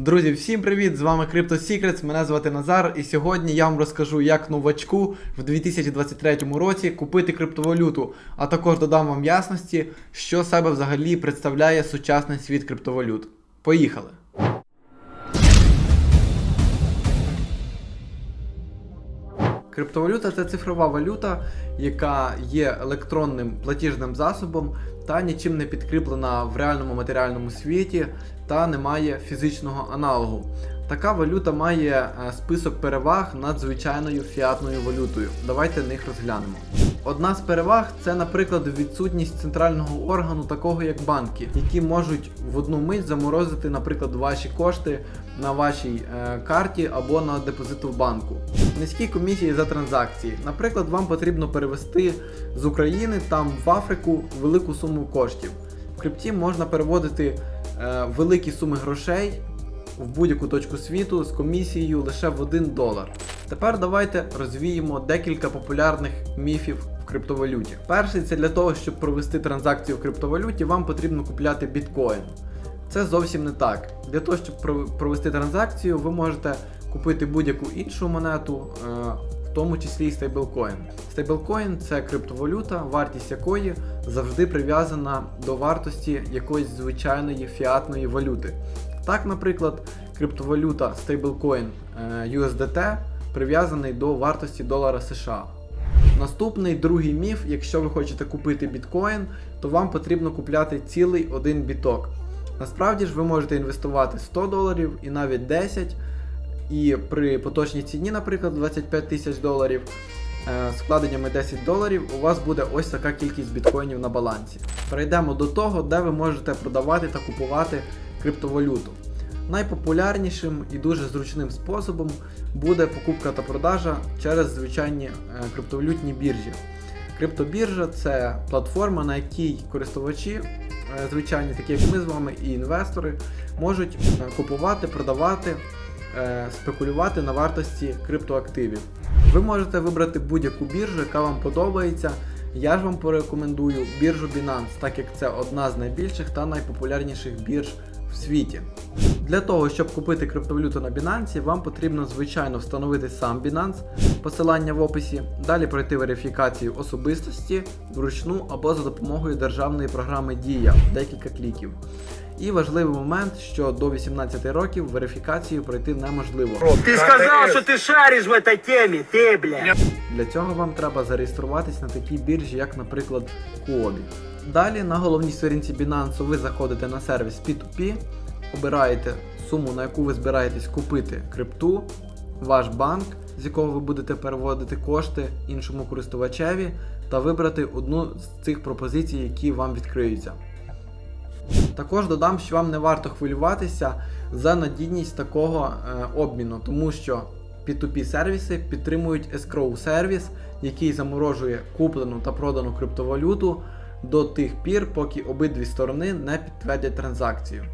Друзі, всім привіт! З вами Crypto Secrets, мене звати Назар, і сьогодні я вам розкажу, як новачку в 2023 році купити криптовалюту, а також додам вам ясності, що себе взагалі представляє сучасний світ криптовалют. Поїхали! Криптовалюта це цифрова валюта, яка є електронним платіжним засобом та нічим не підкріплена в реальному матеріальному світі та не має фізичного аналогу. Така валюта має е, список переваг над звичайною фіатною валютою. Давайте них розглянемо. Одна з переваг це, наприклад, відсутність центрального органу, такого як банки, які можуть в одну мить заморозити, наприклад, ваші кошти на вашій е, карті або на депозиту в банку. Низькі комісії за транзакції. Наприклад, вам потрібно перевести з України там в Африку велику суму коштів. В крипті можна переводити е, великі суми грошей в будь-яку точку світу з комісією лише в 1 долар. Тепер давайте розвіємо декілька популярних міфів в криптовалюті. Перший це для того, щоб провести транзакцію в криптовалюті, вам потрібно купляти біткоін. Це зовсім не так. Для того, щоб провести транзакцію, ви можете купити будь-яку іншу монету, е, в тому числі і стейблкоін. Стейблкоін це криптовалюта, вартість якої завжди прив'язана до вартості якоїсь звичайної фіатної валюти. Так, наприклад, криптовалюта стейблкоін е, USDT прив'язаний до вартості долара США. Наступний другий міф, якщо ви хочете купити біткоін, то вам потрібно купляти цілий один біток. Насправді ж ви можете інвестувати 100 доларів і навіть 10, і при поточній ціні, наприклад, 25 тисяч доларів, е, з вкладеннями 10 доларів, у вас буде ось така кількість біткоїнів на балансі. Перейдемо до того, де ви можете продавати та купувати криптовалюту. Найпопулярнішим і дуже зручним способом буде покупка та продажа через звичайні е, криптовалютні біржі. Криптобіржа це платформа, на якій користувачі, звичайні, такі як ми з вами, і інвестори, можуть е, купувати, продавати, е, спекулювати на вартості криптоактивів. Ви можете вибрати будь-яку біржу, яка вам подобається. Я ж вам порекомендую біржу Binance, так як це одна з найбільших та найпопулярніших бірж в світі. Для того, щоб купити криптовалюту на Binance, вам потрібно звичайно встановити сам Binance, посилання в описі, далі пройти верифікацію особистості вручну або за допомогою державної програми Дія декілька кліків. І важливий момент, що до 18 років верифікацію пройти неможливо. Ты сказал, что ты шаришь в этой теме, ты, бля. Для цього вам треба зареєструватись на такій біржі, як, наприклад, Huobi. Далі на головній сторінці Binance ви заходите на сервіс P2P, обираєте суму, на яку ви збираєтесь купити крипту, ваш банк, з якого ви будете переводити кошти іншому користувачеві, та вибрати одну з цих пропозицій, які вам відкриються. Також додам, що вам не варто хвилюватися за надійність такого е, обміну, тому що P2P сервіси підтримують escrow сервіс, який заморожує куплену та продану криптовалюту до тих пір, поки обидві сторони не підтвердять транзакцію.